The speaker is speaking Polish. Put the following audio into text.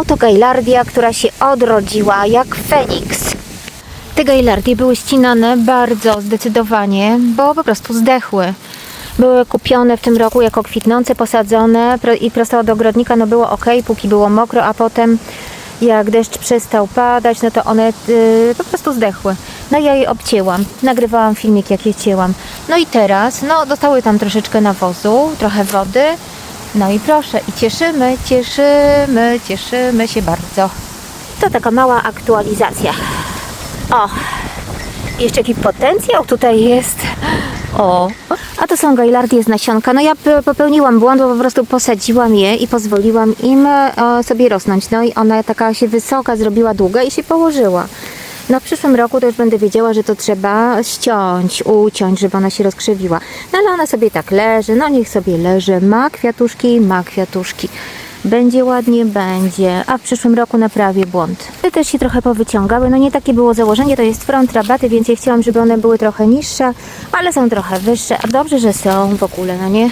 oto gejlardia, która się odrodziła jak Feniks. Te gejlardie były ścinane bardzo zdecydowanie, bo po prostu zdechły. Były kupione w tym roku jako kwitnące, posadzone i prosto od ogrodnika no było ok, póki było mokro, a potem jak deszcz przestał padać, no to one y, po prostu zdechły. No ja je obcięłam, nagrywałam filmik jak je cięłam. No i teraz, no dostały tam troszeczkę nawozu, trochę wody. No i proszę, i cieszymy, cieszymy, cieszymy się bardzo. To taka mała aktualizacja. O, jeszcze jaki potencjał tutaj jest. O, a to są gajlardie z nasionka. No ja popełniłam błąd, bo po prostu posadziłam je i pozwoliłam im e, sobie rosnąć. No i ona taka się wysoka zrobiła, długa i się położyła. No w przyszłym roku to już będę wiedziała, że to trzeba ściąć, uciąć, żeby ona się rozkrzewiła. No ale ona sobie tak leży, no niech sobie leży. Ma kwiatuszki, ma kwiatuszki. Będzie ładnie, będzie, a w przyszłym roku naprawię błąd. Te też się trochę powyciągały, no nie takie było założenie, to jest front rabaty, więc ja chciałam, żeby one były trochę niższe, ale są trochę wyższe, a dobrze, że są w ogóle, no nie?